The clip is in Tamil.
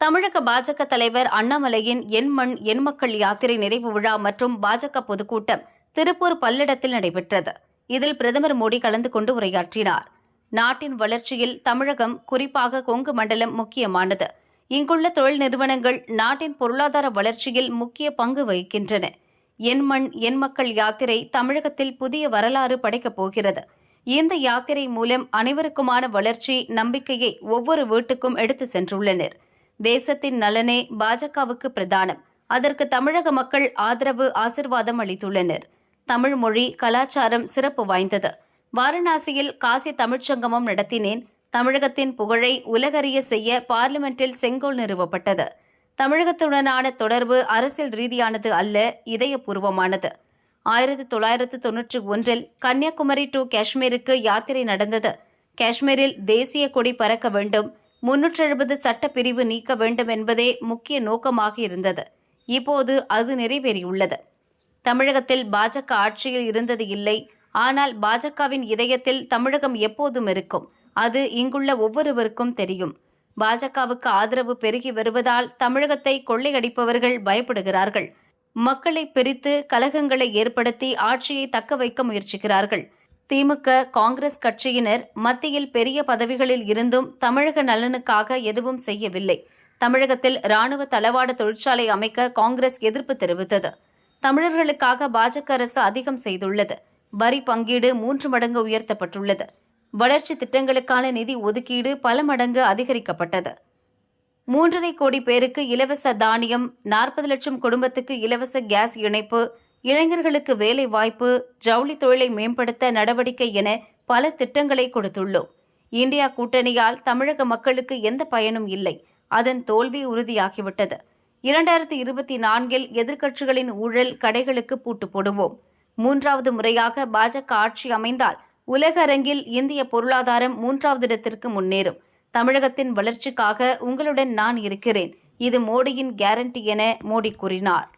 தமிழக பாஜக தலைவர் அண்ணாமலையின் என் மண் என் மக்கள் யாத்திரை நிறைவு விழா மற்றும் பாஜக பொதுக்கூட்டம் திருப்பூர் பல்லடத்தில் நடைபெற்றது. இதில் பிரதமர் மோடி கலந்து கொண்டு உரையாற்றினார். நாட்டின் வளர்ச்சியில் தமிழகம் குறிப்பாக கொங்கு மண்டலம் முக்கியமானது. இங்குள்ள தொழில் நிறுவனங்கள் நாட்டின் பொருளாதார வளர்ச்சியில் முக்கிய பங்கு வகிக்கின்றன. என் மண் என் மக்கள் யாத்திரை தமிழகத்தில் புதிய வரலாறு படைக்கப் போகிறது. இந்த யாத்திரை மூலம் அனைவருக்குமான வளர்ச்சி நம்பிக்கையை ஒவ்வொரு வீட்டுக்கும் எடுத்து சென்றுள்ளனர். தேசத்தின் நலனே பாஜகவுக்கு பிரதானம். அதற்கு தமிழக மக்கள் ஆதரவு ஆசிர்வாதம் அளித்துள்ளனர். தமிழ் மொழி கலாச்சாரம் சிறப்பு வாய்ந்தது. வாரணாசியில் காசி தமிழ்ச்சங்கமம் நடத்தினேன். தமிழகத்தின் புகழை உலகறிய செய்ய பார்லிமெண்டில் செங்கோல் நிறுவப்பட்டது. தமிழகத்துடனான தொடர்பு அரசியல் ரீதியானது அல்ல இதயபூர்வமானது. ஆயிரத்தி தொள்ளாயிரத்து தொன்னூற்றி ஒன்றில் கன்னியாகுமரி டு காஷ்மீருக்கு யாத்திரை நடந்தது. காஷ்மீரில் தேசிய கொடி பறக்க வேண்டும் முன்னூற்றி எழுபது சட்டப்பிரிவு நீக்க வேண்டும் என்பதே முக்கிய நோக்கமாக இருந்தது இப்போது அது நிறைவேறியுள்ளது. தமிழகத்தில் பாஜக ஆட்சியில் இருந்தது இல்லை. ஆனால் பாஜகவின் இதயத்தில் தமிழகம் எப்போதும் இருக்கும். அது இங்குள்ள ஒவ்வொருவருக்கும் தெரியும். பாஜகவுக்கு ஆதரவு பெருகி வருவதால் தமிழகத்தை கொள்ளையடிப்பவர்கள் பயப்படுகிறார்கள். மக்களை பிரித்து கலகங்களை ஏற்படுத்தி ஆட்சியை தக்க வைக்க முயற்சிக்கிறார்கள். திமுக காங்கிரஸ் கட்சியினர் மத்தியில் பெரிய பதவிகளில் இருந்தும் தமிழக நலனுக்காக எதுவும் செய்யவில்லை. தமிழகத்தில் ராணுவ தளவாட தொழிற்சாலை அமைக்க காங்கிரஸ் எதிர்ப்பு தெரிவித்தது. தமிழர்களுக்காக பாஜக அரசு அதிகம் செய்துள்ளது. வரி பங்கீடு மூன்று மடங்கு உயர்த்தப்பட்டுள்ளது. வளர்ச்சி திட்டங்களுக்கான நிதி ஒதுக்கீடு பல மடங்கு அதிகரிக்கப்பட்டது. மூன்றரை கோடி பேருக்கு இலவச தானியம் நாற்பது லட்சம் குடும்பத்துக்கு இலவச கேஸ் இணைப்பு இளைஞர்களுக்கு வேலை வாய்ப்பு ஜவுளி தொழிலை மேம்படுத்த நடவடிக்கை என பல திட்டங்களை கொடுத்துள்ளோம். இந்தியா கூட்டணியால் தமிழக மக்களுக்கு எந்த பயனும் இல்லை. அதன் தோல்வி உறுதியாகிவிட்டது. இரண்டாயிரத்தி இருபத்தி நான்கில் எதிர்க்கட்சிகளின் ஊழல் கடைகளுக்கு பூட்டு போடுவோம். மூன்றாவது முறையாக பாஜக ஆட்சி அமைந்தால் உலக அரங்கில் இந்திய பொருளாதாரம் மூன்றாவது இடத்திற்கு முன்னேறும். தமிழகத்தின் வளர்ச்சிக்காக உங்களுடன் நான் இருக்கிறேன். இது மோடியின் கேரண்டி என மோடி கூறினார்.